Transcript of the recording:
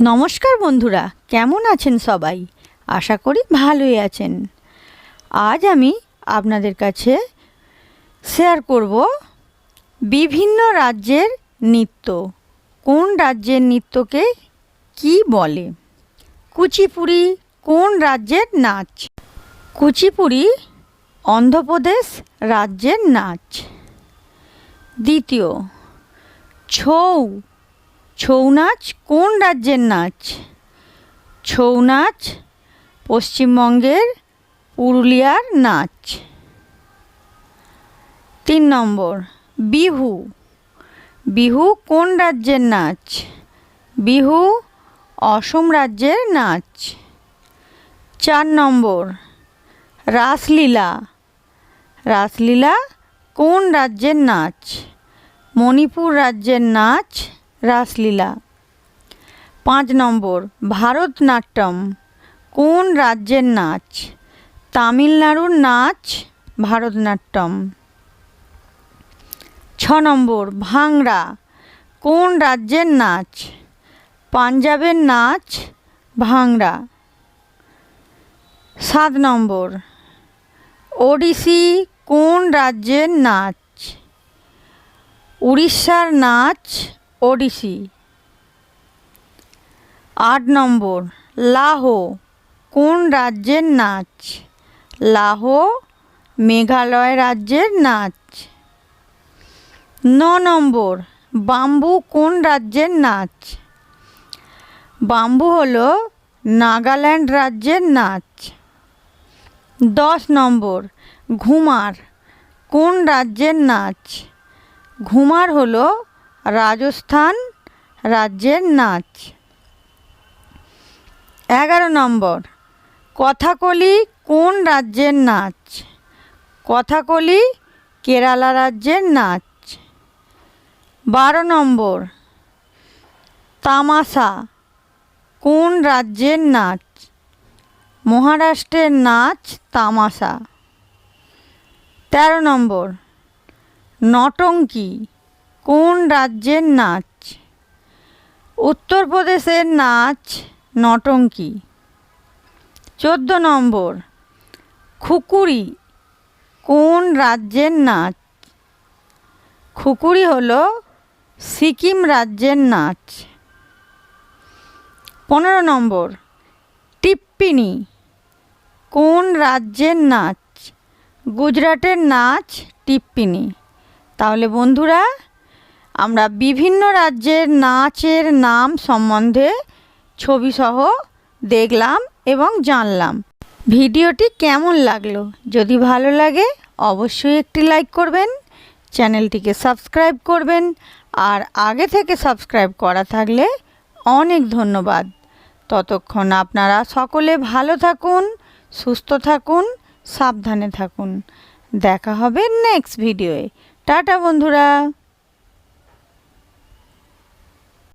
নমস্কার বন্ধুরা, কেমন আছেন সবাই? আশা করি ভালোই আছেন। আজ আমি আপনাদের কাছে শেয়ার করব বিভিন্ন রাজ্যের নৃত্য। কোন রাজ্যের নৃত্যকে কি বলে? কুচিপুড়ি কোন রাজ্যের নাচ? কুচিপুড়ি অন্ধ্রপ্রদেশ রাজ্যের নাচ। দ্বিতীয়, ছৌ ছৌ নাচ কোন রাজ্যের নাচ? ছৌ নাচ, পশ্চিমবঙ্গের পুরুলিয়ার নাচ। তিন নম্বর, বিহু। বিহু কোন রাজ্যের নাচ? বিহু অসম রাজ্যের নাচ। চার নম্বর, রাসলীলা। রাসলীলা কোন রাজ্যের নাচ? মণিপুর রাজ্যের নাচ রাসলীলা। পাঁচ নম্বর, ভারতনাট্যম। কোন রাজ্যের নাচ? তামিলনাড়ুর নাচ, ভারতনাট্যম। ছ নম্বর ভাংরা কোন রাজ্যের নাচ? পাঞ্জাবের নাচ ভাংরা সাত নম্বর, ওড়িশি কোন রাজ্যের নাচ? উড়িষ্যার নাচ ওড়িশি। আট নম্বর লাহো কোন রাজ্যের নাচ? লাহো মেঘালয় রাজ্যের নাচ। ন নম্বর, বাম্বু কোন রাজ্যের নাচ? বাম্বু হলো নাগাল্যান্ড রাজ্যের নাচ। দশ নম্বর, ঘুমার, কোন রাজ্যের নাচ? ঘুমার হলো রাজস্থান রাজ্যের নাচ। এগারো নম্বর, কথাকলি কোন রাজ্যের নাচ? কথাকলি কেরালা রাজ্যের নাচ। বারো নম্বর, তামাশা কোন রাজ্যের নাচ? মহারাষ্ট্রের নাচ তামাশা। তেরো নম্বর, নটঙ্কি কোন রাজ্যের নাচ? উত্তরপ্রদেশের নাচ নটঙ্কি। চোদ্দ নম্বর, খুকুরি। কোন রাজ্যের নাচ? খুকুরি হলো সিকিম রাজ্যের নাচ। পনেরো নম্বর, টিপ্পিনি। কোন রাজ্যের নাচ? গুজরাটের নাচ টিপ্পিনি। তাহলে বন্ধুরা আমরা বিভিন্ন রাজ্যের নাচের নাম সম্বন্ধে ছবিসহ দেখলাম এবং জানলাম। ভিডিওটি কেমন লাগল? যদি ভালো লাগে, অবশ্যই একটি লাইক করবেন, চ্যানেলটিকে সাবস্ক্রাইব করবেন, আর আগে থেকে সাবস্ক্রাইব করা থাকলে অনেক ধন্যবাদ। ততক্ষণ আপনারা সকলে ভালো থাকুন, সুস্থ থাকুন, সাবধানে থাকুন। দেখা হবে নেক্সট ভিডিওয়ে টাটা বন্ধুরা!